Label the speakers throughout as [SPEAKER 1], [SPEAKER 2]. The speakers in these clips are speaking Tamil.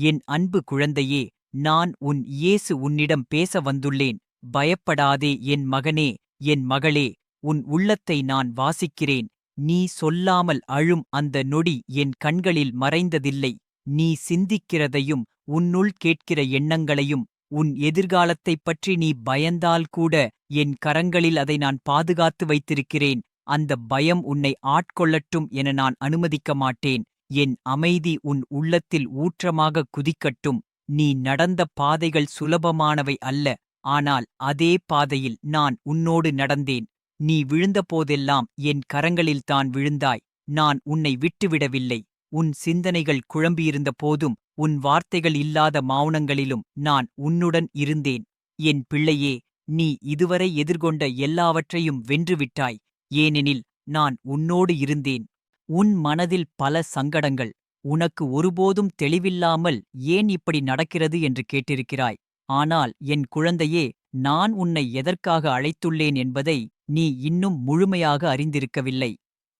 [SPEAKER 1] என் அன்பு குழந்தையே நான் உன் இயேசு உன்னிடம் பேச வந்துள்ளேன். பயப்படாதே என் மகனே என் மகளே உன் உள்ளத்தை நான் வாசிக்கிறேன். நீ சொல்லாமல் அழும் அந்த நொடி என் கண்களில் மறைந்ததில்லை. நீ சிந்திக்கிறதையும் உன்னுள் கேட்கிற எண்ணங்களையும் உன் எதிர்காலத்தைப் பற்றி நீ பயந்தால் கூட என் கரங்களில் அதை நான் பாதுகாத்து வைத்திருக்கிறேன். அந்த பயம் உன்னை ஆட்கொள்ளட்டும் என நான் அனுமதிக்க மாட்டேன். என் அமைதி உன் உள்ளத்தில் ஊற்றமாக குதிக்கட்டும். நீ நடந்த பாதைகள் சுலபமானவை அல்ல ஆனால் அதே பாதையில் நான் உன்னோடு நடந்தேன். நீ விழுந்தபோதெல்லாம் என் கரங்களில்தான் விழுந்தாய். நான் உன்னை விட்டுவிடவில்லை. உன் சிந்தனைகள் குழம்பியிருந்த போதும் உன் வார்த்தைகள் இல்லாத மௌனங்களிலும் நான் உன்னுடன் இருந்தேன். என் பிள்ளையே நீ இதுவரை எதிர்கொண்ட எல்லாவற்றையும் வென்றுவிட்டாய். ஏனெனில் நான் உன்னோடு இருந்தேன். உன் மனதில் பல சங்கடங்கள். உனக்கு ஒருபோதும் தெளிவில்லாமல் ஏன் இப்படி நடக்கிறது என்று கேட்டிருக்கிறாய். ஆனால் என் குழந்தையே நான் உன்னை எதற்காக அழைத்துள்ளேன் என்பதை நீ இன்னும் முழுமையாக அறிந்திருக்கவில்லை.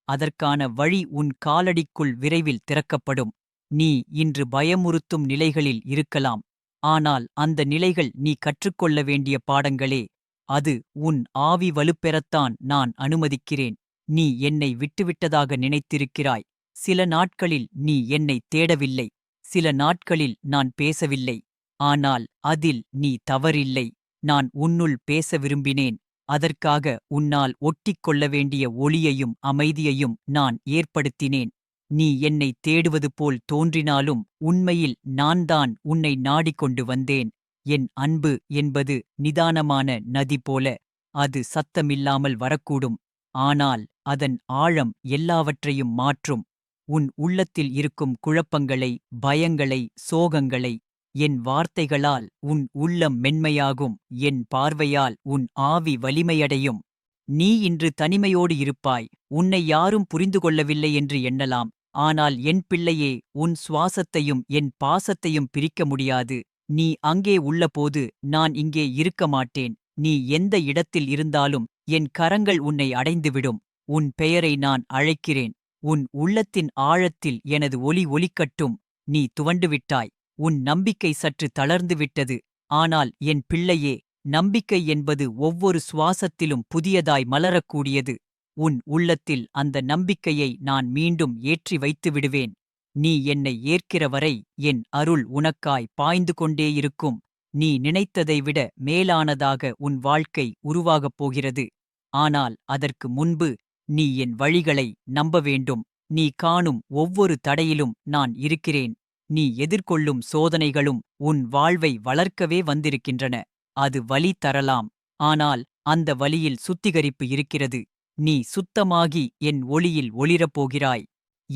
[SPEAKER 1] அதற்கான வழி உன் காலடிக்குள் விரைவில் திறக்கப்படும். நீ இன்று பயமுறுத்தும் நிலைகளில் இருக்கலாம். ஆனால் அந்த நிலைகள் நீ கற்றுக்கொள்ள வேண்டிய பாடங்களே. அது உன் ஆவி வலுப்பெறத்தான் நான் அனுமதிக்கிறேன். நீ என்னை விட்டுவிட்டதாக நினைத்திருக்கிறாய். சில நாட்களில் நீ என்னை தேடவில்லை. சில நாட்களில் நான் பேசவில்லை. ஆனால் அதில் நீ தவறில்லை. நான் உன்னுள் பேச விரும்பினேன். அதற்காக உன்னால் ஒட்டிக் கொள்ள வேண்டிய ஒளியையும் அமைதியையும் நான் ஏற்படுத்தினேன். நீ என்னை தேடுவது போல் தோன்றினாலும் உண்மையில் நான்தான் உன்னை நாடிக்கொண்டு வந்தேன். என் அன்பு என்பது நிதானமான நதி போல. அது சத்தமில்லாமல் வரக்கூடும். ஆனால் அதன் ஆழம் எல்லாவற்றையும் மாற்றும். உன் உள்ளத்தில் இருக்கும் குழப்பங்களை பயங்களை சோகங்களை என் வார்த்தைகளால் உன் உள்ளம் மென்மையாகும். என் பார்வையால் உன் ஆவி வலிமையடையும். நீ இன்று தனிமையோடு இருப்பாய். உன்னை யாரும் புரிந்து கொள்ளவில்லை என்று எண்ணலாம். ஆனால் என் பிள்ளையே உன் சுவாசத்தையும் என் பாசத்தையும் பிரிக்க முடியாது. நீ அங்கே உள்ளபோது நான் இங்கே இருக்க மாட்டேன். நீ எந்த இடத்தில் இருந்தாலும் என் கரங்கள் உன்னை அடைந்துவிடும். உன் பெயரை நான் அழைக்கிறேன். உன் உள்ளத்தின் ஆழத்தில் எனது ஒலி ஒலிக்கட்டும். நீ துவண்டுவிட்டாய். உன் நம்பிக்கை சற்று தளர்ந்துவிட்டது. ஆனால் என் பிள்ளையே நம்பிக்கை என்பது ஒவ்வொரு சுவாசத்திலும் புதியதாய் மலரக்கூடியது. உன் உள்ளத்தில் அந்த நம்பிக்கையை நான் மீண்டும் ஏற்றி வைத்து விடுவேன். நீ என்னை ஏற்கிற வரை என் அருள் உனக்காய் பாய்ந்து கொண்டேயிருக்கும் நீ நினைத்ததை விட மேலானதாக உன் வாழ்க்கை உருவாகப் போகிறது. ஆனால் அதற்கு முன்பு நீ என் வழிகளை நம்ப வேண்டும் நீ காணும் ஒவ்வொரு தடையிலும் நான் இருக்கிறேன். நீ எதிர்கொள்ளும் சோதனைகளும் உன் வாழ்வை வளர்க்கவே வந்திருக்கின்றன. அது வலி தரலாம். ஆனால் அந்த வலியில் சுத்திகரிப்பு இருக்கிறது. நீ சுத்தமாகி என் ஒளியில் ஒளிரப் போகிறாய்.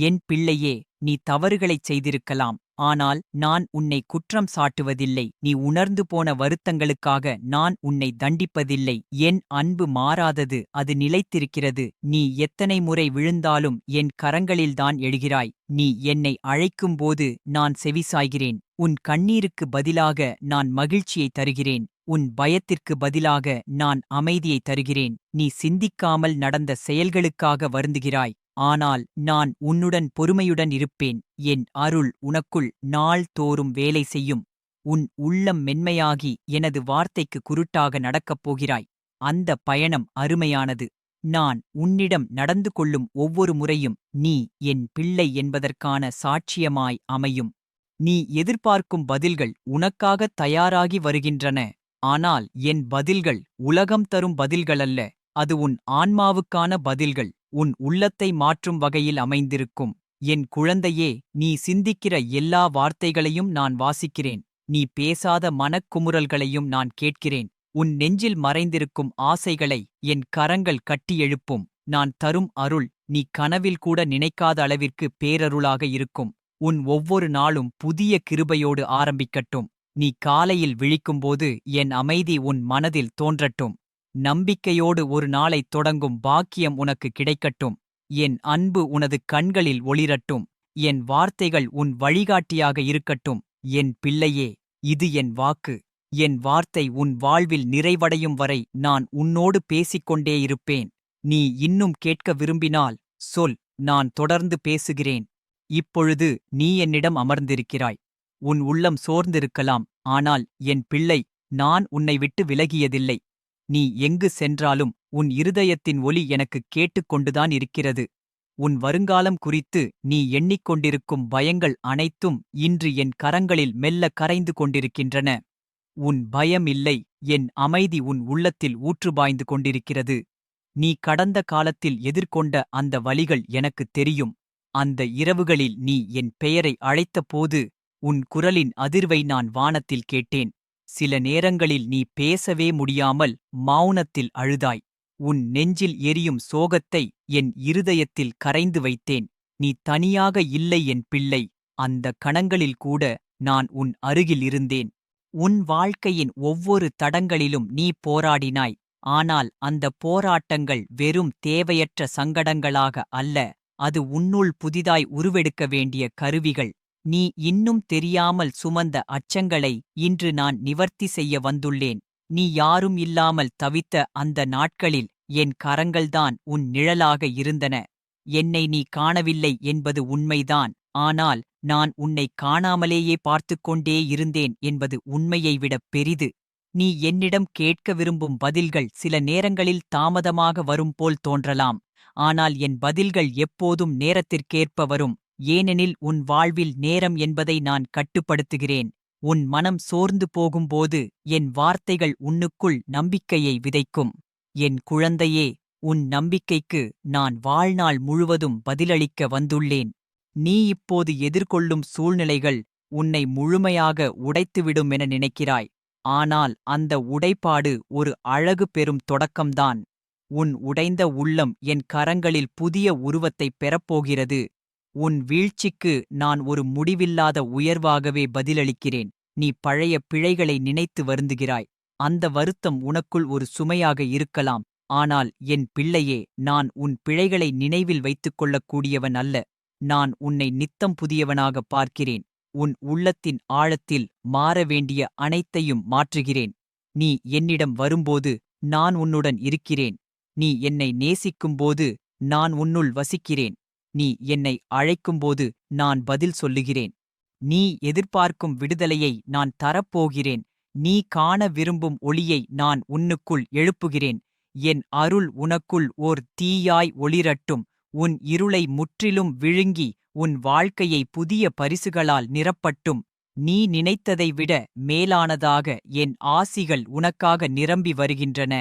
[SPEAKER 1] என் பிள்ளையே நீ தவறுகளைச் செய்திருக்கலாம். ஆனால் நான் உன்னை குற்றம் சாட்டுவதில்லை. நீ உணர்ந்து போன வருத்தங்களுக்காக நான் உன்னை தண்டிப்பதில்லை. என் அன்பு மாறாதது அது நிலைத்திருக்கிறது. நீ எத்தனை முறை விழுந்தாலும் என் கரங்களில்தான் எழுகிறாய். நீ என்னை அழைக்கும்போது நான் செவிசாய்கிறேன். உன் கண்ணீருக்கு பதிலாக நான் மகிழ்ச்சியை தருகிறேன். உன் பயத்திற்கு பதிலாக நான் அமைதியை தருகிறேன். நீ சிந்திக்காமல் நடந்த செயல்களுக்காக வருந்துகிறாய். ஆனால் நான் உன்னுடன் பொறுமையுடன் இருப்பேன். என் அருள் உனக்குள் நாள் தோறும் வேலை செய்யும். உன் உள்ளம் மென்மையாகி எனது வார்த்தைக்கு குருட்டாக நடக்கப் போகிறாய். அந்த பயணம் அருமையானது. நான் உன்னிடம் நடந்து கொள்ளும் ஒவ்வொரு முறையும் நீ என் பிள்ளை என்பதற்கான சாட்சியமாய் அமையும். நீ எதிர்பார்க்கும் பதில்கள் உனக்காக தயாராகி வருகின்றன. ஆனால் என் பதில்கள் உலகம் தரும் பதில்களல்ல. அது உன் ஆன்மாவுக்கான பதில்கள். உன் உள்ளத்தை மாற்றும் வகையில் அமைந்திருக்கும். என் குழந்தையே நீ சிந்திக்கிற எல்லா வார்த்தைகளையும் நான் வாசிக்கிறேன். நீ பேசாத மனக்குமுறல்களையும் நான் கேட்கிறேன். உன் நெஞ்சில் மறைந்திருக்கும் ஆசைகளை என் கரங்கள் கட்டி எழுப்பும். நான் தரும் அருள் நீ கனவில் கூட நினைக்காத அளவிற்கு பேரருளாக இருக்கும். உன் ஒவ்வொரு நாளும் புதிய கிருபையோடு ஆரம்பிக்கட்டும். நீ காலையில் விழிக்கும்போது என் அமைதி உன் மனதில் தோன்றட்டும். நம்பிக்கையோடு ஒரு நாளைத் தொடங்கும் பாக்கியம் உனக்கு கிடைக்கட்டும். என் அன்பு உனது கண்களில் ஒளிரட்டும். என் வார்த்தைகள் உன் வழிகாட்டியாக இருக்கட்டும். என் பிள்ளையே இது என் வாக்கு. என் வார்த்தை உன் வாழ்வில் நிறைவடையும் வரை நான் உன்னோடு பேசிக்கொண்டே இருப்பேன். நீ இன்னும் கேட்க விரும்பினால் சொல் நான் தொடர்ந்து பேசுகிறேன். இப்பொழுது நீ என்னிடம் அமர்ந்திருக்கிறாய். உன் உள்ளம் சோர்ந்திருக்கலாம். ஆனால் என் பிள்ளை நான் உன்னை விட்டு விலகியதில்லை. நீ எங்கு சென்றாலும் உன் இருதயத்தின் ஒலி எனக்கு கேட்டுக்கொண்டுதான் இருக்கிறது. உன் வருங்காலம் குறித்து நீ எண்ணிக்கொண்டிருக்கும் பயங்கள் அனைத்தும் இன்று என் கரங்களில் மெல்ல கரைந்து கொண்டிருக்கின்றன. உன் பயம் இல்லை என் அமைதி உன் உள்ளத்தில் ஊற்றுபாய்ந்து கொண்டிருக்கிறது. நீ கடந்த காலத்தில் எதிர்கொண்ட அந்த வழிகள் எனக்குத் தெரியும். அந்த இரவுகளில் நீ என் பெயரை அழைத்தபோது உன் குரலின் அதிர்வை நான் வானத்தில் கேட்டேன். சில நேரங்களில் நீ பேசவே முடியாமல் மௌனத்தில் அழுதாய். உன் நெஞ்சில் எரியும் சோகத்தை என் இருதயத்தில் கரைந்து வைத்தேன். நீ தனியாக இல்லை என் பிள்ளை. அந்த கணங்களில் கூட நான் உன் அருகில் இருந்தேன். உன் வாழ்க்கையின் ஒவ்வொரு தடங்களிலும் நீ போராடினாய். ஆனால் அந்த போராட்டங்கள் வெறும் தேவையற்ற சங்கடங்களாக அல்ல. அது உன்னுள் புதிதாய் உருவெடுக்க வேண்டிய கருவிகள். நீ இன்னும் தெரியாமல் சுமந்த அச்சங்களை இன்று நான் நிவர்த்தி செய்ய வந்துள்ளேன். நீ யாரும் இல்லாமல் தவித்த அந்த நாட்களில் என் கரங்கள்தான் உன் நிழலாக இருந்தன. என்னை நீ காணவில்லை என்பது உண்மைதான். ஆனால் நான் உன்னை காணாமலேயே பார்த்துக் கொண்டே இருந்தேன் என்பது உண்மையை விட பெரிது. நீ என்னிடம் கேட்க விரும்பும் பதில்கள் சில நேரங்களில் தாமதமாக வரும் போல் தோன்றலாம். ஆனால் என் பதில்கள் எப்போதும் நேரத்திற்கேற்ப வரும். ஏனெனில் உன் வாழ்வில் நேரம் என்பதை நான் கட்டுப்படுத்துகிறேன். உன் மனம் சோர்ந்து போகும்போது என் வார்த்தைகள் உன்னுக்குள் நம்பிக்கையை விதைக்கும். என் குழந்தையே உன் நம்பிக்கைக்கு நான் வாழ்நாள் முழுவதும் பதிலளிக்க வந்துள்ளேன். நீ இப்போது எதிர்கொள்ளும் சூழ்நிலைகள் உன்னை முழுமையாக உடைத்துவிடும் என நினைக்கிறாய். ஆனால் அந்த உடைப்பாடு ஒரு அழகு பெறும் தொடக்கம்தான். உன் உடைந்த உள்ளம் என் கரங்களில் புதிய உருவத்தைப் பெறப்போகிறது. உன் வீழ்ச்சிக்கு நான் ஒரு முடிவில்லாத உயர்வாகவே பதிலளிக்கிறேன். நீ பழைய பிழைகளை நினைத்து வருந்துகிறாய். அந்த வருத்தம் உனக்குள் ஒரு சுமையாக இருக்கலாம். ஆனால் என் பிள்ளையே நான் உன் பிழைகளை நினைவில் வைத்துக் கொள்ளக்கூடியவன் அல்ல. நான் உன்னை நித்தம் புதியவனாக பார்க்கிறேன். உன் உள்ளத்தின் ஆழத்தில் மாற வேண்டிய அனைத்தையும் மாற்றுகிறேன். நீ என்னிடம் வரும்போது நான் உன்னுடன் இருக்கிறேன். நீ என்னை நேசிக்கும்போது நான் உன்னுள் வசிக்கிறேன். நீ என்னை அழைக்கும்போது நான் பதில் சொல்லுகிறேன். நீ எதிர்பார்க்கும் விடுதலையை நான் தரப்போகிறேன். நீ காண விரும்பும் ஒளியை நான் உன்னுக்குள் எழுப்புகிறேன். என் அருள் உனக்குள் ஓர் தீயாய் ஒளிரட்டும். உன் இருளை முற்றிலும் விழுங்கி உன் வாழ்க்கையை புதிய பரிசுகளால் நிரப்பட்டும். நீ நினைத்ததை விட மேலானதாக என் ஆசிகள் உனக்காக நிரம்பி வருகின்றன.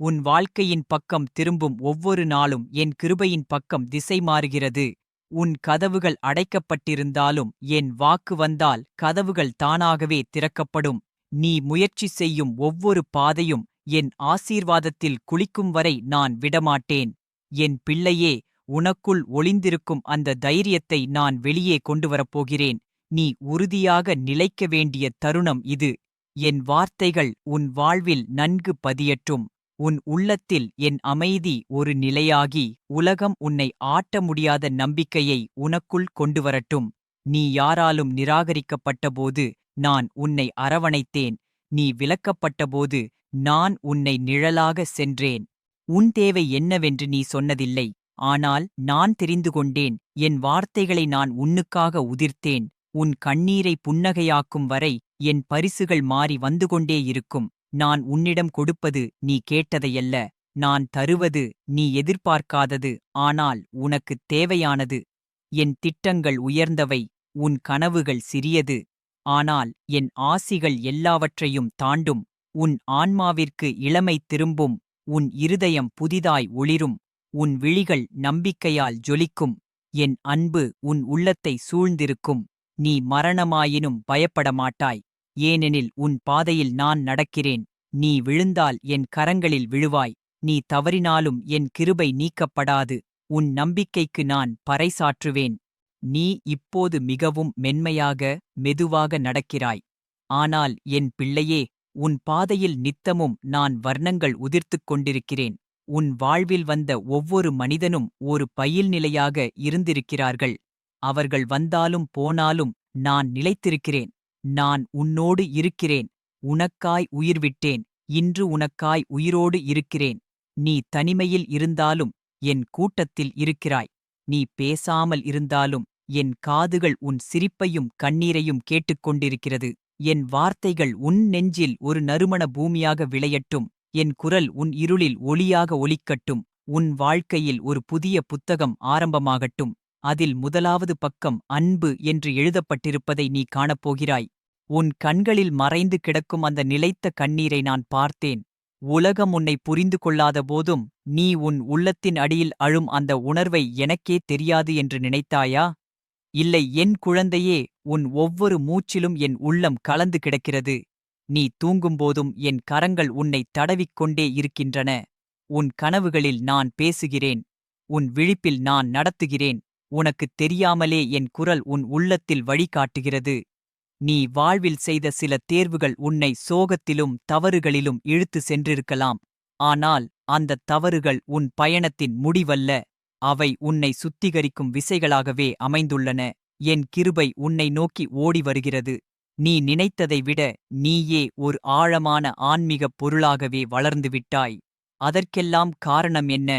[SPEAKER 1] உன் வாழ்க்கையின் பக்கம் திரும்பும் ஒவ்வொரு நாளும் என் கிருபையின் பக்கம் திசை மாறுகிறது. உன் கதவுகள் அடைக்கப்பட்டிருந்தாலும் என் வாக்கு வந்தால் கதவுகள் தானாகவே திறக்கப்படும். நீ முயற்சி செய்யும் ஒவ்வொரு பாதையும் என் ஆசீர்வாதத்தில் குளிக்கும் வரை நான் விடமாட்டேன். என் பிள்ளையே உனக்குள் ஒளிந்திருக்கும் அந்த தைரியத்தை நான் வெளியே கொண்டு வரப்போகிறேன் நீ உறுதியாக நிலைக்க வேண்டிய தருணம் இது. என் வார்த்தைகள் உன் வாழ்வில் நன்கு பதியற்றும் உன் உள்ளத்தில் என் அமைதி ஒரு நிலையாகி உலகம் உன்னை ஆட்ட முடியாத நம்பிக்கையை உனக்குள் கொண்டு வரட்டும் நீ யாராலும் நிராகரிக்கப்பட்டபோது நான் உன்னை அரவணைத்தேன். நீ விலக்கப்பட்டபோது நான் உன்னை நிழலாக சென்றேன். உன் தேவை என்னவென்று நீ சொன்னதில்லை. ஆனால் நான் தெரிந்து கொண்டேன். என் வார்த்தைகளை நான் உன்னுக்காக உதிர்த்தேன். உன் கண்ணீரை புன்னகையாக்கும் வரை என் பரிசுகள் மாறி வந்து கொண்டே இருக்கும். நான் உன்னிடம் கொடுப்பது நீ கேட்டதையல்ல நான் தருவது நீ எதிர்பார்க்காதது ஆனால் உனக்குத் தேவையானது. என் திட்டங்கள் உயர்ந்தவை உன் கனவுகள் சிறியது ஆனால் என் ஆசிகள் எல்லாவற்றையும் தாண்டும். உன் ஆன்மாவிற்கு இளமை திரும்பும் உன் இருதயம் புதிதாய் ஒளிரும் உன் விழிகள் நம்பிக்கையால் ஜொலிக்கும் என் அன்பு உன் உள்ளத்தை சூழ்ந்திருக்கும் நீ மரணமாயினும் பயப்பட மாட்டாய் ஏனெனில் உன் பாதையில் நான் நடக்கிறேன். நீ விழுந்தால் என் கரங்களில் விழுவாய். நீ தவறினாலும் என் கிருபை நீக்கப்படாது. உன் நம்பிக்கைக்கு நான் பறைசாற்றுவேன். நீ இப்போது மிகவும் மென்மையாக மெதுவாக நடக்கிறாய். ஆனால் என் பிள்ளையே உன் பாதையில் நித்தமும் நான் வர்ணங்கள் உதிர்த்துக் கொண்டிருக்கிறேன். உன் வாழ்வில் வந்த ஒவ்வொரு மனிதனும் ஒரு பயில் நிலையாக இருந்திருக்கிறார்கள். அவர்கள் வந்தாலும் போனாலும் நான் நிலைத்திருக்கிறேன். நான் உன்னோடு இருக்கிறேன் உனக்காய் உயிர் விட்டேன் இன்று உனக்காய் உயிரோடு இருக்கிறேன். நீ தனிமையில் இருந்தாலும் என் கூட்டத்தில் இருக்கிறாய். நீ பேசாமல் இருந்தாலும் என் காதுகள் உன் சிரிப்பையும் கண்ணீரையும் கேட்டுக்கொண்டிருக்கிறது. என் வார்த்தைகள் உன் நெஞ்சில் ஒரு நறுமண பூமியாக விளையட்டும். என் குரல் உன் இருளில் ஒளியாக ஒலிக்கட்டும். உன் வாழ்க்கையில் ஒரு புதிய புத்தகம் ஆரம்பமாகட்டும். அதில் முதலாவது பக்கம் அன்பு என்று எழுதப்பட்டிருப்பதை நீ காணப்போகிறாய். உன் கண்களில் மறைந்து கிடக்கும் அந்த நிலைத்த கண்ணீரை நான் பார்த்தேன். உலகம் உன்னை புரிந்து கொள்ளாத போதும் நீ உன் உள்ளத்தின் அடியில் அழும் அந்த உணர்வை எனக்கே தெரியாது என்று நினைத்தாயா? இல்லை என் குழந்தையே உன் ஒவ்வொரு மூச்சிலும் என் உள்ளம் கலந்து கிடக்கிறது. நீ தூங்கும்போதும் என் கரங்கள் உன்னை தடவிக்கொண்டே இருக்கின்றன. உன் கனவுகளில் நான் பேசுகிறேன். உன் விழிப்பில் நான் நடத்துகிறேன். உனக்குத் தெரியாமலே என் குரல் உன் உள்ளத்தில் வழிகாட்டுகிறது. நீ வாழ்வில் செய்த சில தேர்வுகள் உன்னை சோகத்திலும் தவறுகளிலும் இழுத்து சென்றிருக்கலாம். ஆனால் அந்தத் தவறுகள் உன் பயணத்தின் முடிவல்ல. அவை உன்னை சுத்திகரிக்கும் விசைகளாகவே அமைந்துள்ளன. என் கிருபை உன்னை நோக்கி ஓடி வருகிறது. நீ நினைத்ததை விட நீயே ஒரு ஆழமான ஆன்மீகப் பொருளாகவே வளர்ந்துவிட்டாய் அதற்கெல்லாம் காரணம் என்ன?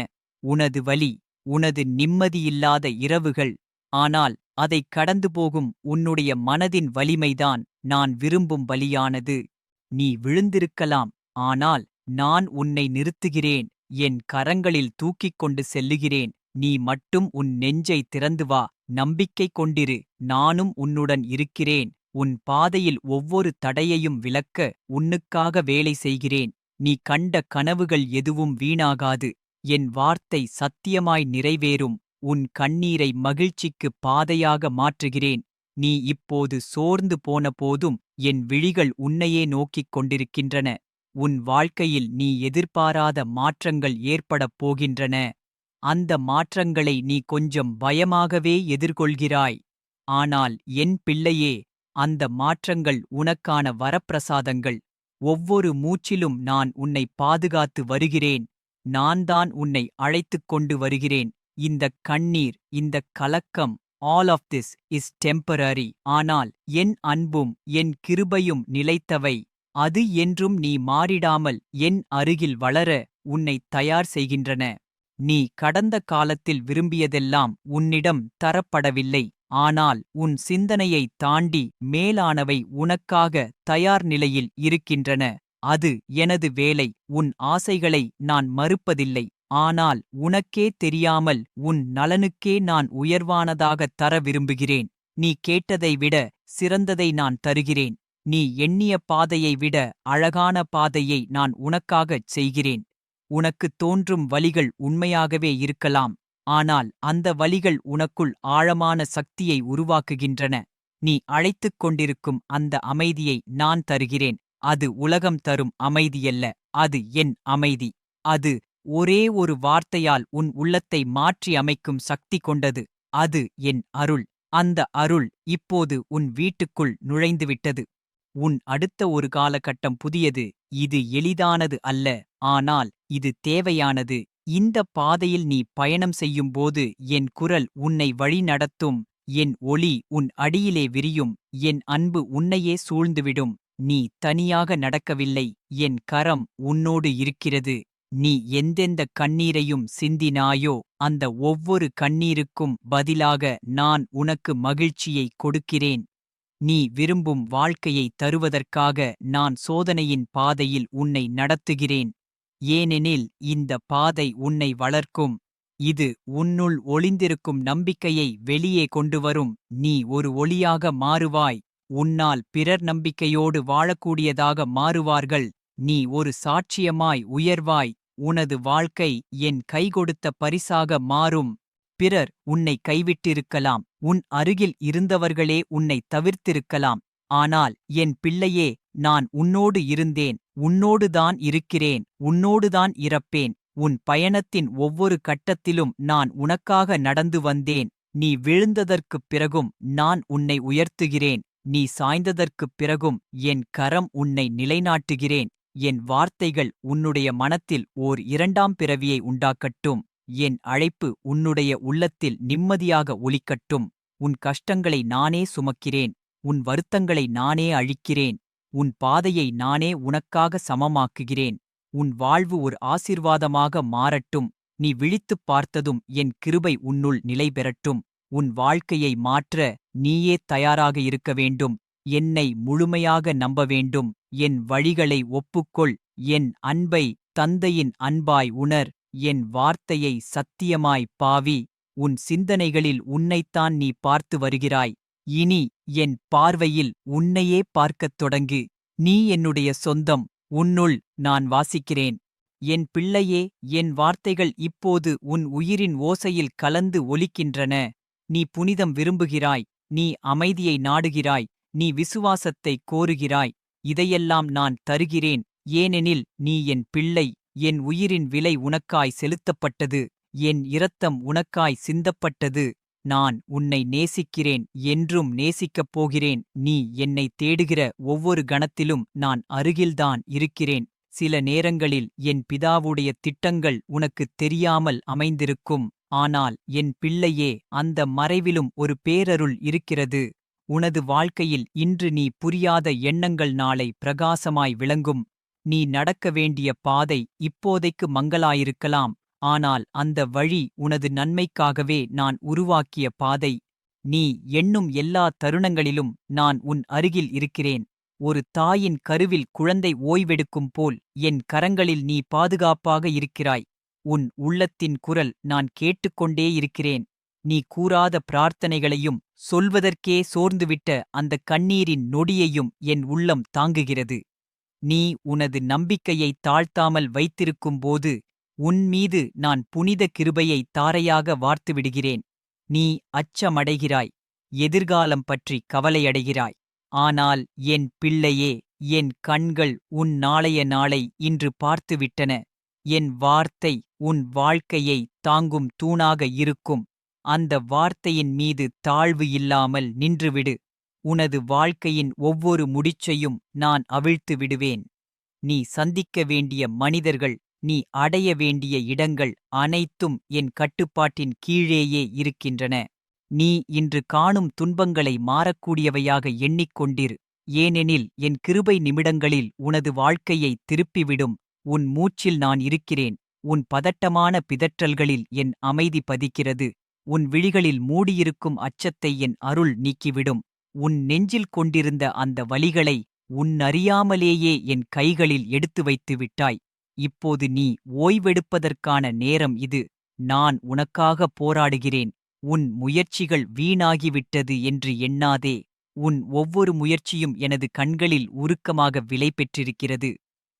[SPEAKER 1] உனது வலி உனது நிம்மதியில்லாத இரவுகள். ஆனால் அதைக் கடந்து போகும் உன்னுடைய மனதின் வலிமைதான் நான் விரும்பும் வலியானது நீ விழுந்திருக்கலாம் ஆனால் நான் உன்னை நிறுத்துகிறேன் என் கரங்களில் தூக்கிக் கொண்டு செல்லுகிறேன். நீ மட்டும் உன் நெஞ்சை திறந்து வா நம்பிக்கை கொண்டிரு நானும் உன்னுடன் இருக்கிறேன். உன் பாதையில் ஒவ்வொரு தடையையும் விலக்க உன்னுக்காக வேலை செய்கிறேன். நீ கண்ட கனவுகள் எதுவும் வீணாகாது. என் வார்த்தை சத்தியமாய் நிறைவேறும். உன் கண்ணீரை மகிழ்ச்சிக்கு பாதையாக மாற்றுகிறேன். நீ இப்போது சோர்ந்து போன போதும் என் விழிகள் உன்னையே நோக்கிக் கொண்டிருக்கின்றன. உன் வாழ்க்கையில் நீ எதிர்பாராத மாற்றங்கள் ஏற்படப் போகின்றன. அந்த மாற்றங்களை நீ கொஞ்சம் பயமாகவே எதிர்கொள்கிறாய். ஆனால் என் பிள்ளையே அந்த மாற்றங்கள் உனக்கான வரப்பிரசாதங்கள். ஒவ்வொரு மூச்சிலும் நான் உன்னை பாதுகாத்து வருகிறேன். நான்தான் உன்னை அழைத்துக் கொண்டு வருகிறேன். இந்தக் கண்ணீர் இந்த கலக்கம் all of this is temporary ஆனால் என் அன்பும் என் கிருபையும் நிலைத்தவை. அது என்றும் நீ மாறிடாமல் என் அருகில் வளர உன்னை தயார் செய்கின்றன. நீ கடந்த காலத்தில் விரும்பியதெல்லாம் உன்னிடம் தரப்படவில்லை. ஆனால் உன் சிந்தனையை தாண்டி மேலானவை உனக்காக தயார் நிலையில் இருக்கின்றன. அது எனது வேலை உன் ஆசைகளை நான் மறுப்பதில்லை. ஆனால் உனக்கே தெரியாமல் உன் நலனுக்கே நான் உயர்வானதாகத் தர விரும்புகிறேன். நீ கேட்டதை விட சிறந்ததை நான் தருகிறேன். நீ எண்ணிய பாதையை விட அழகான பாதையை நான் உனக்காகச் செய்கிறேன். உனக்குத் தோன்றும் வலிகள் உண்மையாகவே இருக்கலாம். ஆனால் அந்த வலிகள் உனக்குள் ஆழமான சக்தியை உருவாக்குகின்றன. நீ அழைத்துக் கொண்டிருக்கும் அந்த அமைதியை நான் தருகிறேன். அது உலகம் தரும் அமைதியல்ல. அது என் அமைதி. அது ஒரே ஒரு வார்த்தையால் உன் உள்ளத்தை மாற்றி அமைக்கும் சக்தி கொண்டது. அது என் அருள். அந்த அருள் இப்போது உன் வீட்டுக்குள் நுழைந்துவிட்டது. உன் அடுத்த ஒரு காலகட்டம் புதியது. இது எளிதானது அல்ல. ஆனால் இது தேவையானது. இந்த பாதையில் நீ பயணம் செய்யும்போது என் குரல் உன்னை வழிநடத்தும் என் ஒளி உன் அடியிலே விரியும். என் அன்பு உன்னையே சூழ்ந்துவிடும். நீ தனியாக நடக்கவில்லை. என் கரம் உன்னோடு இருக்கிறது. நீ எந்தெந்த கண்ணீரையும் சிந்தினாயோ அந்த ஒவ்வொரு கண்ணீருக்கும் பதிலாக நான் உனக்கு மகிழ்ச்சியை கொடுக்கிறேன். நீ விரும்பும் வாழ்க்கையை தருவதற்காக நான் சோதனையின் பாதையில் உன்னை நடத்துகிறேன். ஏனெனில் இந்த பாதை உன்னை வளர்க்கும். இது உன்னுள் ஒளிந்திருக்கும் நம்பிக்கையை வெளியே கொண்டு வரும் நீ ஒரு ஒளியாக மாறுவாய். உன்னால் பிறர் நம்பிக்கையோடு வாழக்கூடியதாக மாறுவார்கள். நீ ஒரு சாட்சியமாய் உயர்வாய் உனது வாழ்க்கை என் கைகொடுத்த பரிசாக மாறும். பிறர் உன்னை கைவிட்டிருக்கலாம் உன் அருகில் இருந்தவர்களே உன்னை தவிர்த்திருக்கலாம். ஆனால் என் பிள்ளையே நான் உன்னோடு இருந்தேன் உன்னோடுதான் இருக்கிறேன் உன்னோடுதான் இறப்பேன். உன் பயணத்தின் ஒவ்வொரு கட்டத்திலும் நான் உனக்காக நடந்து வந்தேன். நீ விழுந்ததற்குப் பிறகும் நான் உன்னை உயர்த்துகிறேன். நீ சாய்ந்ததற்குப் பிறகும் என் கரம் உன்னை நிலைநாட்டுகிறேன். என் வார்த்தைகள் உன்னுடைய மனத்தில் ஓர் இரண்டாம் பிறவியை உண்டாக்கட்டும். என் அழைப்பு உன்னுடைய உள்ளத்தில் நிம்மதியாக ஒலிக்கட்டும். உன் கஷ்டங்களை நானே சுமக்கிறேன். உன் வருத்தங்களை நானே அழிக்கிறேன். உன் பாதையை நானே உனக்காக சமமாக்குகிறேன். உன் வாழ்வு ஒரு ஆசிர்வாதமாக மாறட்டும். நீ விழித்துப் பார்த்ததும் என் கிருபை உன்னுள் நிலை பெறட்டும். உன் வாழ்க்கையை மாற்ற நீயே தயாராக இருக்க வேண்டும். என்னை முழுமையாக நம்ப வேண்டும். என் வழிகளை ஒப்புக்கொள் என் அன்பை தந்தையின் அன்பாய் உணர் என் வார்த்தையை சத்தியமாய் பாவி உன் சிந்தனைகளில் உன்னைத்தான் நீ பார்த்து வருகிறாய். இனி என் பார்வையில் உன்னையே பார்க்கத் தொடங்கு. நீ என்னுடைய சொந்தம் உன்னுள் நான் வாசிக்கிறேன். என் பிள்ளையே என் வார்த்தைகள் இப்போது உன் உயிரின் ஓசையில் கலந்து ஒலிக்கின்றன. நீ புனிதம் விரும்புகிறாய் நீ அமைதியை நாடுகிறாய் நீ விசுவாசத்தை கோருகிறாய். இதையெல்லாம் நான் தருகிறேன் ஏனெனில் நீ என் பிள்ளை என் உயிரின் விலை உனக்காய் செலுத்தப்பட்டது என் இரத்தம் உனக்காய் சிந்தப்பட்டது நான் உன்னை நேசிக்கிறேன் என்றும் நேசிக்கப் போகிறேன் நீ என்னை தேடுகிற ஒவ்வொரு கணத்திலும் நான் அருகில்தான் இருக்கிறேன் சில நேரங்களில் என் பிதாவுடைய திட்டங்கள் உனக்குத் தெரியாமல் அமைந்திருக்கும் ஆனால் என் பிள்ளையே அந்த மறைவிலும் ஒரு பேரருள் இருக்கிறது. உனது வாழ்க்கையில் இன்று நீ புரியாத எண்ணங்கள் நாளை பிரகாசமாய் விளங்கும். நீ நடக்க வேண்டிய பாதை இப்போதைக்கு மங்கலாயிருக்கலாம் ஆனால் அந்த வழி உனது நன்மைக்காகவே நான் உருவாக்கிய பாதை. நீ எண்ணும் எல்லா தருணங்களிலும் நான் உன் அருகில் இருக்கிறேன். ஒரு தாயின் கருவில் குழந்தை ஓய்வெடுக்கும் போல் என் கரங்களில் நீ பாதுகாப்பாக இருக்கிறாய். உன் உள்ளத்தின் குரல் நான் கேட்டுக்கொண்டே இருக்கிறேன். நீ கூறாத பிரார்த்தனைகளையும் சொல்வதற்கே சோர்ந்துவிட்ட அந்த கண்ணீரின் நொடியையும் என் உள்ளம் தாங்குகிறது. நீ உனது நம்பிக்கையை தாழ்த்தாமல் வைத்திருக்கும்போது உன்மீது நான் புனித கிருபையை தாரையாக வார்த்துவிடுகிறேன். நீ அச்சமடைகிறாய் எதிர்காலம் பற்றி கவலையடைகிறாய். ஆனால் என் பிள்ளையே என் கண்கள் உன் நாளைய நாளை இன்று பார்த்துவிட்டன. என் வார்த்தை உன் வாழ்க்கையை தாங்கும் தூணாக இருக்கும். அந்த வார்த்தையின் மீது தாழ்வு இல்லாமல் நின்றுவிடு. உனது வாழ்க்கையின் ஒவ்வொரு முடிச்சையும் நான் அவிழ்த்து விடுவேன். நீ சந்திக்க வேண்டிய மனிதர்கள் நீ அடைய வேண்டிய இடங்கள் அனைத்தும் என் கட்டுப்பாட்டின் கீழேயே இருக்கின்றன. நீ இன்று காணும் துன்பங்களை மாறக்கூடியவையாக எண்ணிக்கொண்டிரு. ஏனெனில் என் கிருபை நிமிடங்களில் உனது வாழ்க்கையை திருப்பிவிடும். உன் மூச்சில் நான் இருக்கிறேன். உன் பதட்டமான பிதற்றல்களில் என் அமைதி பதிக்கிறது. உன் விழிகளில் மூடியிருக்கும் அச்சத்தை என் அருள் நீக்கிவிடும். உன் நெஞ்சில் கொண்டிருந்த அந்த வலிகளை உன்னறியாமலேயே என் கைகளில் எடுத்து வைத்து விட்டாய். இப்போது நீ ஓய்வெடுப்பதற்கான நேரம் இது. நான் உனக்காக போராடுகிறேன். உன் முயற்சிகள் வீணாகிவிட்டது என்று எண்ணாதே. உன் ஒவ்வொரு முயற்சியும் எனது கண்களில் உருக்கமாக விலை பெற்றிருக்கிறது.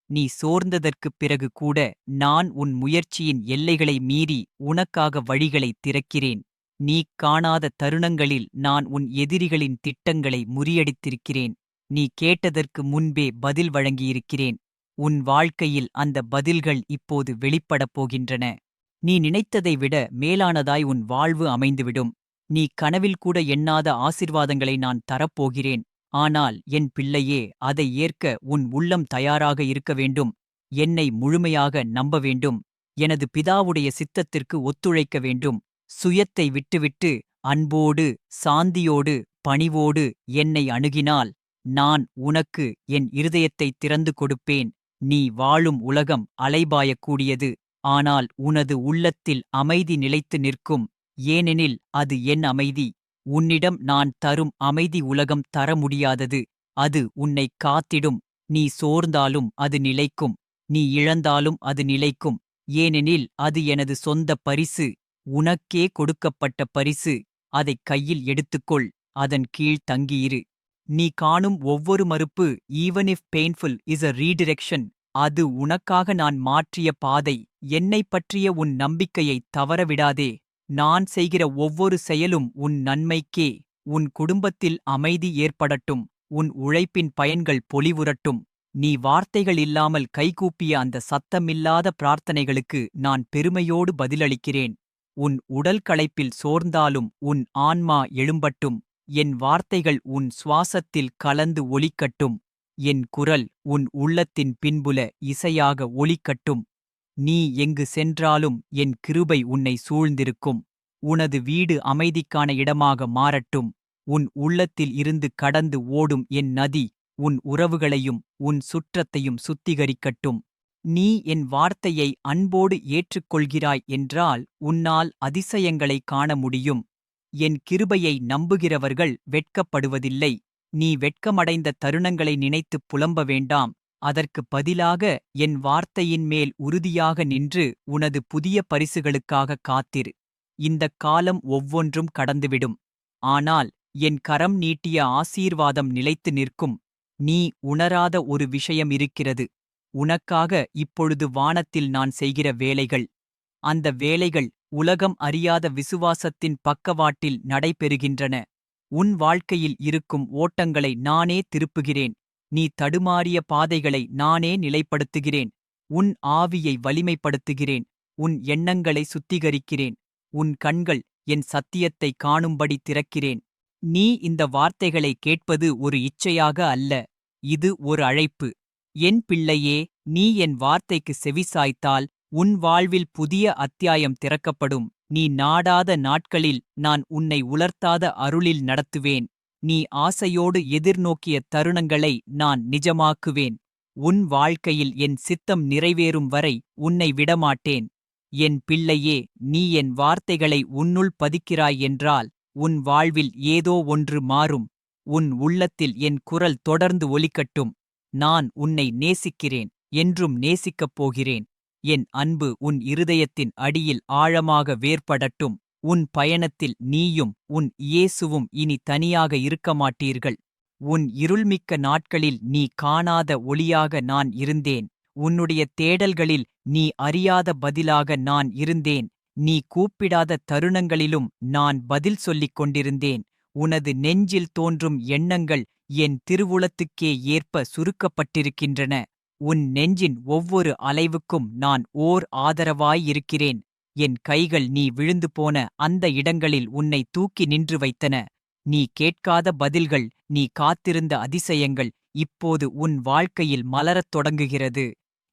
[SPEAKER 1] நீ சோர்ந்ததற்குப் பிறகு கூட நான் உன் முயற்சியின் எல்லைகளை மீறி உனக்காக வழிகளைத் திறக்கிறேன். நீ காணாத தருணங்களில் நான் உன் எதிரிகளின் திட்டங்களை முறியடித்திருக்கிறேன். நீ கேட்டதற்கு முன்பே பதில் வழங்கியிருக்கிறேன். உன் வாழ்க்கையில் அந்த பதில்கள் இப்போது வெளிப்படப் போகின்றன. நீ நினைத்ததை விட மேலானதாய் உன் வாழ்வு அமைந்துவிடும். நீ கனவில் கூட எண்ணாத ஆசிர்வாதங்களை நான் தரப்போகிறேன். ஆனால் என் பிள்ளையே அதை ஏற்க உன் உள்ளம் தயாராக இருக்க வேண்டும். என்னை முழுமையாக நம்ப வேண்டும். எனது பிதாவுடைய சித்தத்திற்கு ஒத்துழைக்க வேண்டும். சுயத்தை விட்டுவிட்டு அன்போடு சாந்தியோடு பணிவோடு என்னை அணுகினால் நான் உனக்கு என் இருதயத்தை திறந்து கொடுப்பேன். நீ வாழும் உலகம் அலைபாயக்கூடியது. ஆனால் உனது உள்ளத்தில் அமைதி நிலைத்து நிற்கும். ஏனெனில் அது என் அமைதி. உன்னிடம் நான் தரும் அமைதி உலகம் தர முடியாதது. அது உன்னை காத்திடும். நீ சோர்ந்தாலும் அது நிலைக்கும். நீ இழந்தாலும் அது நிலைக்கும். ஏனெனில் அது எனது சொந்த பரிசு. உனக்கே கொடுக்கப்பட்ட பரிசு. அதைக் கையில் எடுத்துக்கொள். அதன் கீழ் தங்கியிரு. நீ காணும் ஒவ்வொரு மறுப்பு even if painful is a redirection அது உனக்காக நான் மாற்றிய பாதை. என்னைப் பற்றிய உன் நம்பிக்கையை தவறவிடாதே. நான் செய்கிற ஒவ்வொரு செயலும் உன் நன்மைக்கே உன் குடும்பத்தில் அமைதி ஏற்படட்டும் உன் உழைப்பின் பயன்கள் பொலிவுரட்டும் நீ வார்த்தைகள் இல்லாமல் கைகூப்பிய அந்த சத்தமில்லாத பிரார்த்தனைகளுக்கு நான் பெருமையோடு பதிலளிக்கிறேன். உன் உடல் களைப்பில் சோர்ந்தாலும் உன் ஆன்மா எழும்பட்டும். என் வார்த்தைகள் உன் சுவாசத்தில் கலந்து ஒலிக்கட்டும். என் குரல் உன் உள்ளத்தின் பின்புல இசையாக ஒலிக்கட்டும். நீ எங்கு சென்றாலும் என் கிருபை உன்னை சூழ்ந்திருக்கும். உனது வீடு அமைதிக்கான இடமாக மாறட்டும். உன் உள்ளத்தில் இருந்து கடந்து ஓடும் என் நதி உன் உறவுகளையும் உன் சுற்றத்தையும் சுத்திகரிக்கட்டும். நீ என் வார்த்தையை அன்போடு ஏற்றுக்கொள்கிறாய் என்றால் உன்னால் அதிசயங்களை காண முடியும். என் கிருபையை நம்புகிறவர்கள் வெட்கப்படுவதில்லை. நீ வெட்கமடைந்த தருணங்களை நினைத்துப் புலம்ப வேண்டாம். அதற்குப் பதிலாக என் வார்த்தையின் மேல் உறுதியாக நின்று உனது புதிய பரிசுகளுக்காக காத்திரு. இந்தக் காலம் ஒவ்வொன்றும் கடந்துவிடும். ஆனால் என் கரம் நீட்டிய ஆசீர்வாதம் நிலைத்து நிற்கும். நீ உணராத ஒரு விஷயம் இருக்கிறது. உனக்காக இப்பொழுது வானத்தில் நான் செய்கிற வேலைகள். அந்த வேலைகள் உலகம் அறியாத விசுவாசத்தின் பக்கவாட்டில் நடைபெறுகின்றன. உன் வாழ்க்கையில் இருக்கும் ஓட்டங்களை நானே திருப்புகிறேன். நீ தடுமாறிய பாதைகளை நானே நிலைப்படுத்துகிறேன். உன் ஆவியை வலிமைப்படுத்துகிறேன். உன் எண்ணங்களை சுத்திகரிக்கிறேன். உன் கண்கள் என் சத்தியத்தை காணும்படி திறக்கிறேன். நீ இந்த வார்த்தைகளை கேட்பது ஒரு இச்சையாக அல்ல. இது ஒரு அழைப்பு. என் பிள்ளையே நீ என் வார்த்தைக்கு செவிசாய்த்தால் உன் வாழ்வில் புதிய அத்தியாயம் திறக்கப்படும். நீ நாடாத நாட்களில் நான் உன்னை உலர்த்தாத அருளில் நடத்துவேன். நீ ஆசையோடு எதிர்நோக்கிய தருணங்களை நான் நிஜமாக்குவேன். உன் வாழ்க்கையில் என் சித்தம் நிறைவேறும் வரை உன்னை விடமாட்டேன். என் பிள்ளையே நீ என் வார்த்தைகளை உன்னுள் பதிக்கிறாய் என்றால் உன் வாழ்வில் ஏதோ ஒன்று மாறும். உன் உள்ளத்தில் என் குரல் தொடர்ந்து ஒலிக்கட்டும். நான் உன்னை நேசிக்கிறேன் என்றும் நேசிக்கப் போகிறேன். என் அன்பு உன் இருதயத்தின் அடியில் ஆழமாக வேர்படட்டும். உன் பயணத்தில் நீயும் உன் இயேசுவும் இனி தனியாக இருக்க மாட்டீர்கள் உன் இருள்மிக்க நாட்களில் நீ காணாத ஒளியாக நான் இருந்தேன். உன்னுடைய தேடல்களில் நீ அறியாத பதிலாக நான் இருந்தேன். நீ கூப்பிடாத தருணங்களிலும் நான் பதில் சொல்லிக் கொண்டிருந்தேன். உனது நெஞ்சில் தோன்றும் எண்ணங்கள் என் திருவுளத்துக்கே ஏற்ப சுருக்கப்பட்டிருக்கின்றன. உன் நெஞ்சின் ஒவ்வொரு அலைவுக்கும் நான் ஓர் ஆதரவாயிருக்கிறேன் என் கைகள் நீ விழுந்து போன அந்த இடங்களில் உன்னை தூக்கி நின்று வைத்தன. நீ கேட்காத பதில்கள் நீ காத்திருந்த அதிசயங்கள் இப்போது உன் வாழ்க்கையில் மலரத் தொடங்குகிறது.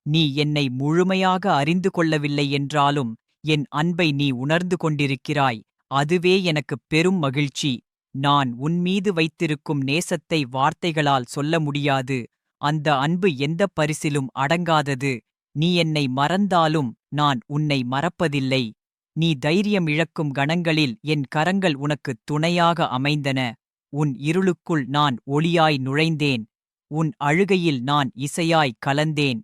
[SPEAKER 1] நீ என்னை முழுமையாக அறிந்து கொள்ளவில்லை என்றாலும் என் அன்பை நீ உணர்ந்து கொண்டிருக்கிறாய். அதுவே எனக்குப் பெரும் மகிழ்ச்சி. நான் உன்மீது வைத்திருக்கும் நேசத்தை வார்த்தைகளால் சொல்ல முடியாது. அந்த அன்பு எந்த பரிசிலும் அடங்காதது. நீ என்னை மறந்தாலும் நான் உன்னை மறப்பதில்லை. நீ தைரியம் இழக்கும் கணங்களில் என் கரங்கள் உனக்குத் துணையாக அமைந்தன. உன் இருளுக்குள் நான் ஒளியாய் நுழைந்தேன். உன் அழுகையில் நான் இசையாய் கலந்தேன்.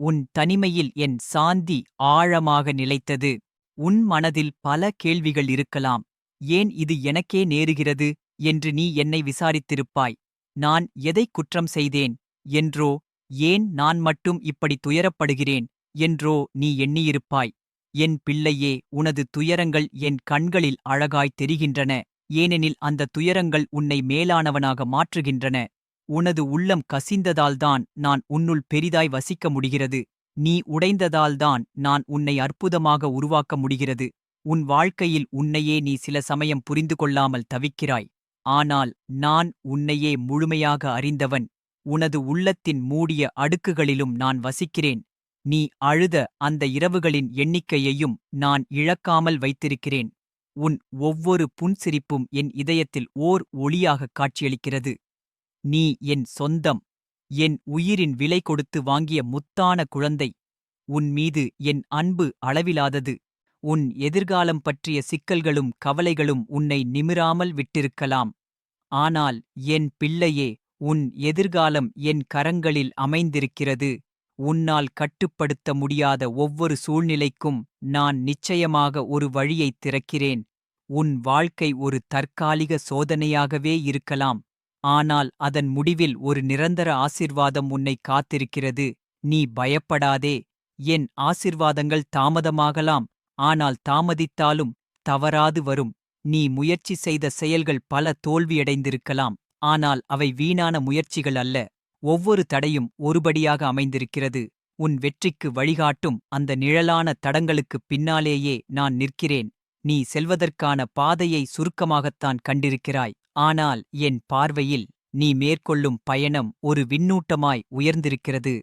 [SPEAKER 1] உன் தனிமையில் என் சாந்தி ஆழமாக நிலைத்தது. உன் மனதில் பல கேள்விகள் இருக்கலாம். ஏன் இது எனக்கே நேருகிறது? என்று நீ என்னை விசாரித்திருப்பாய். நான் எதைக் குற்றம் செய்தேன்? என்றோ ஏன் நான் மட்டும் இப்படி துயரப்படுகிறேன்? என்றோ நீ எண்ணியிருப்பாய். என் பிள்ளையே உனது துயரங்கள் என் கண்களில் அழகாய் தெரிகின்றன. ஏனெனில் அந்த துயரங்கள் உன்னை மேலானவனாக மாற்றுகின்றன. உனது உள்ளம் கசிந்ததால்தான் நான் உன்னுள் பெரிதாய் வசிக்க முடிகிறது. நீ உடைந்ததால்தான் நான் உன்னை அற்புதமாக உருவாக்க முடிகிறது. உன் வாழ்க்கையில் உன்னையே நீ சில சமயம் புரிந்து கொள்ளாமல் தவிக்கிறாய். ஆனால் நான் உன்னையே முழுமையாக அறிந்தவன். உனது உள்ளத்தின் மூடிய அடுக்குகளிலும் நான் வசிக்கிறேன். நீ அழுத அந்த இரவுகளின் எண்ணிக்கையையும் நான் இழக்காமல் வைத்திருக்கிறேன். உன் ஒவ்வொரு புன்சிரிப்பும் என் இதயத்தில் ஓர் ஒளியாகக் காட்சியளிக்கிறது. நீ என் சொந்தம் என் உயிரின் விலை கொடுத்து வாங்கிய முத்தான குழந்தை. உன் மீது என் அன்பு அளவிலாதது. உன் எதிர்காலம் பற்றிய சிக்கல்களும் கவலைகளும் உன்னை நிமிராமல் விட்டிருக்கலாம். ஆனால் என் பிள்ளையே உன் எதிர்காலம் என் கரங்களில் அமைந்திருக்கிறது. உன்னால் கட்டுப்படுத்த முடியாத ஒவ்வொரு சூழ்நிலைக்கும் நான் நிச்சயமாக ஒரு வழியைத் திறக்கிறேன். உன் வாழ்க்கை ஒரு தற்காலிக சோதனையாகவே இருக்கலாம். ஆனால் அதன் முடிவில் ஒரு நிரந்தர ஆசிர்வாதம் உன்னை காத்திருக்கிறது. நீ பயப்படாதே. என் ஆசிர்வாதங்கள் தாமதமாகலாம். ஆனால் தாமதித்தாலும் தவறாது வரும். நீ முயற்சி செய்த செயல்கள் பல தோல்வியடைந்திருக்கலாம். ஆனால் அவை வீணான முயற்சிகள் அல்ல. ஒவ்வொரு தடையும் ஒருபடியாக அமைந்திருக்கிறது. உன் வெற்றிக்கு வழிகாட்டும் அந்த நிழலான தடங்களுக்குப் பின்னாலேயே நான் நிற்கிறேன். நீ செல்வதற்கான பாதையை சுருக்கமாகத்தான் கண்டிருக்கிறாய். ஆனால் என் பார்வையில் நீ மேற்கொள்ளும் பயணம் ஒரு விண்ணூட்டமாய் உயர்ந்திருக்கிறது.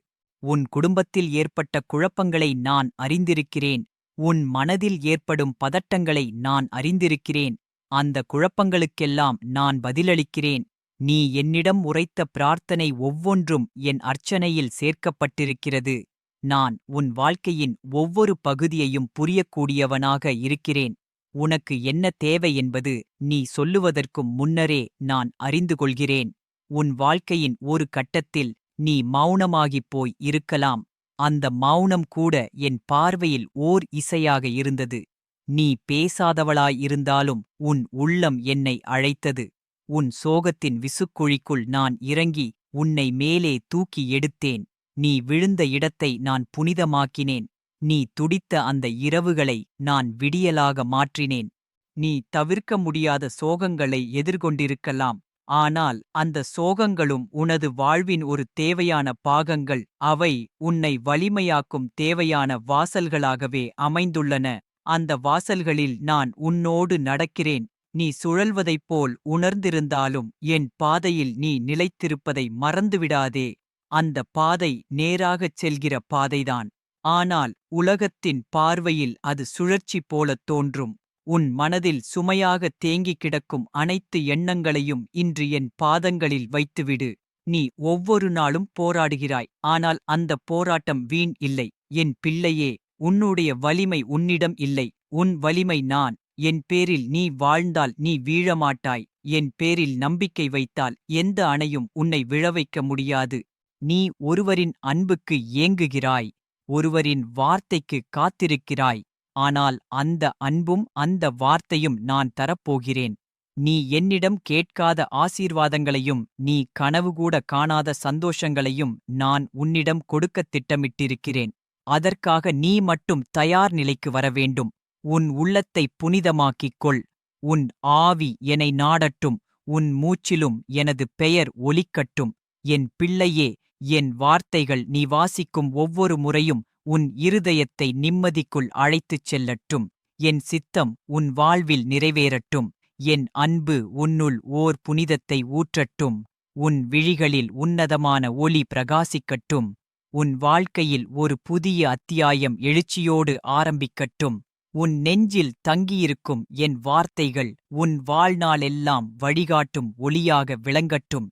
[SPEAKER 1] உன் குடும்பத்தில் ஏற்பட்ட குழப்பங்களை நான் அறிந்திருக்கிறேன். உன் மனதில் ஏற்படும் பதட்டங்களை நான் அறிந்திருக்கிறேன். அந்த குழப்பங்களுக்கெல்லாம் நான் பதிலளிக்கிறேன். நீ என்னிடம் உரைத்த பிரார்த்தனை ஒவ்வொன்றும் என் அர்ச்சனையில் சேர்க்கப்பட்டிருக்கிறது. நான் உன் வாழ்க்கையின் ஒவ்வொரு பகுதியையும் புரியக்கூடியவனாக இருக்கிறேன். உனக்கு என்ன தேவை என்பது நீ சொல்லுவதற்கும் முன்னரே நான் அறிந்து கொள்கிறேன். உன் வாழ்க்கையின் ஒரு கட்டத்தில் நீ மௌனமாகிப் போய் இருக்கலாம். அந்த மௌனம் கூட என் பார்வையில் ஓர் இசையாக இருந்தது. நீ பேசாதவளாயிருந்தாலும் உன் உள்ளம் என்னை அழைத்தது. உன் சோகத்தின் விசுக்குழிக்குள் நான் இறங்கி உன்னை மேலே தூக்கி எடுத்தேன். நீ விழுந்த இடத்தை நான் புனிதமாக்கினேன். நீ துடித்த அந்த இரவுகளை நான் விடியலாக மாற்றினேன். நீ தவிர்க்க முடியாத சோகங்களை எதிர்கொண்டிருக்கலாம். ஆனால் அந்த சோகங்களும் உனது வாழ்வின் ஒரு தேவையான பாகங்கள். அவை உன்னை வலிமையாக்கும் தேவையான வாசல்களாகவே அமைந்துள்ளன. அந்த வாசல்களில் நான் உன்னோடு நடக்கிறேன். நீ சுழல்வதைப் போல் உணர்ந்திருந்தாலும் என் பாதையில் நீ நிலைத்திருப்பதை மறந்துவிடாதே. அந்த பாதை நேராகச் செல்கிற பாதைதான். ஆனால் உலகத்தின் பார்வையில் அது சுழற்சி போலத் தோன்றும். உன் மனதில் சுமையாக தேங்கிக் கிடக்கும் அனைத்து எண்ணங்களையும் இன்று என் பாதங்களில் வைத்துவிடு. நீ ஒவ்வொரு நாளும் போராடுகிறாய். ஆனால் அந்த போராட்டம் வீண் இல்லை. என் பிள்ளையே உன்னுடைய வலிமை உன்னிடம் இல்லை. உன் வலிமை நான். என் பேரில் நீ வாழ்ந்தால் நீ வீழமாட்டாய் என் பேரில் நம்பிக்கை வைத்தால் எந்த அணையும் உன்னை விழவைக்க முடியாது. நீ ஒருவரின் அன்புக்கு ஏங்குகிறாய் ஒருவரின் வார்த்தைக்கு காத்திருக்கிறாய் ஆனால் அந்த அன்பும் அந்த வார்த்தையும் நான் தரப்போகிறேன். நீ என்னிடம் கேட்காத ஆசீர்வாதங்களையும் நீ கனவுகூட காணாத சந்தோஷங்களையும் நான் உன்னிடம் கொடுக்கத் திட்டமிட்டிருக்கிறேன். அதற்காக நீ மட்டும் தயார் நிலைக்கு வர வேண்டும் உன் உள்ளத்தை புனிதமாக்கிக் கொள் உன் ஆவி என்னை நாடட்டும். உன் மூச்சிலும் எனது பெயர் ஒலிக்கட்டும். என் பிள்ளையே என் வார்த்தைகள் நீ வாசிக்கும் ஒவ்வொரு முறையும் உன் இருதயத்தை நிம்மதிக்குள் அழைத்துச் செல்லட்டும். என் சித்தம் உன் வாழ்வில் நிறைவேறட்டும். என் அன்பு உன்னுள் ஓர் புனிதத்தை ஊற்றட்டும். உன் விழிகளில் உன்னதமான ஒளி பிரகாசிக்கட்டும். உன் வாழ்க்கையில் ஒரு புதிய அத்தியாயம் எழுச்சியோடு ஆரம்பிக்கட்டும். உன் நெஞ்சில் தங்கியிருக்கும் என் வார்த்தைகள் உன் வாழ்நாளெல்லாம் வழிகாட்டும் ஒளியாக விளங்கட்டும்.